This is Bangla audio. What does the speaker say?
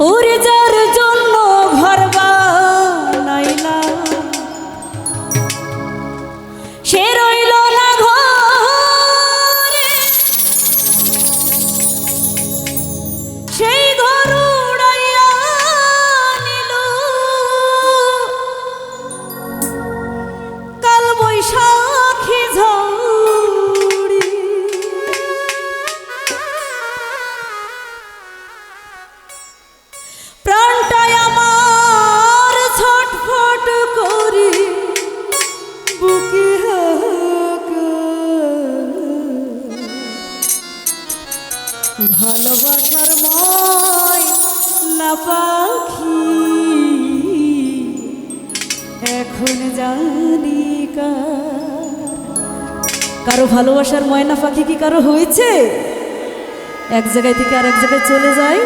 ওরে ভালোবাসার ময় না পাখি। এখন জানি কারও ভালোবাসার ময়না পাখি কি কারও হয়েছে? এক জায়গায় থেকে আরেক জায়গায় চলে যায়।